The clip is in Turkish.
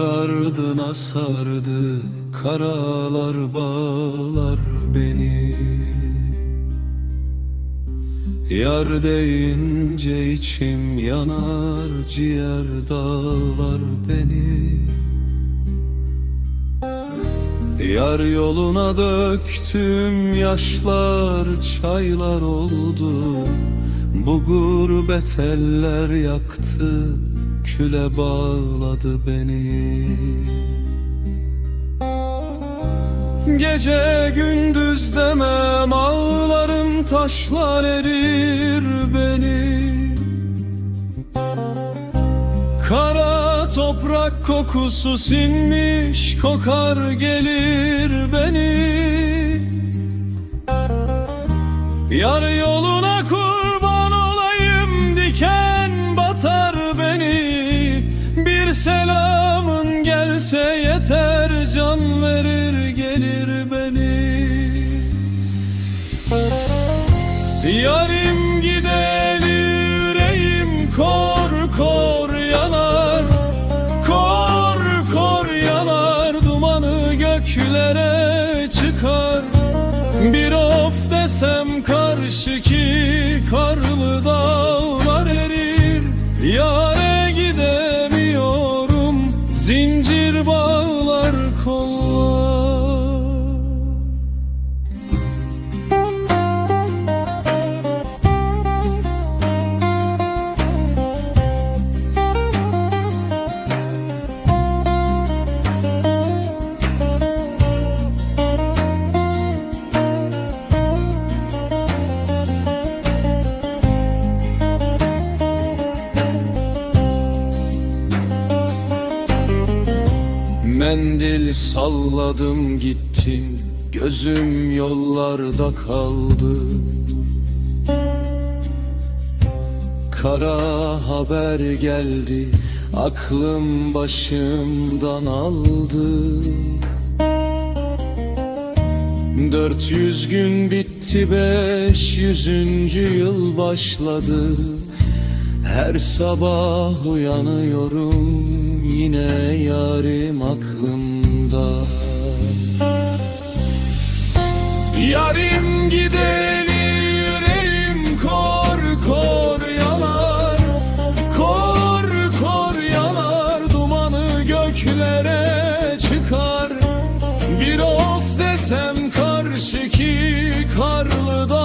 ardına sardı Karalar bağlar beni. Yar deyince içim yanar Ciğer dağlar beni. Yar yoluna döktüm yaşlar çaylar oldu. Bu gurbet eller yaktı küle bağladı beni. Gece gündüz demem ağlarım taşlar erir beni. Kara toprak kokusu sinmiş kokar gelir beni. Yar of desem karşıki karlı dağlar Mendil salladım gittim Gözüm yollarda kaldı. Kara haber geldi Aklım başımdan aldı. Dört yüz gün bitti beş yüzüncü yıl başladı Her sabah uyanıyorum yine yarim aklımda. Yarim gideli yüreğim kor kor yanar. Kor kor yanar dumanı göklere çıkar. Bir of desem karşıki karlı dağlar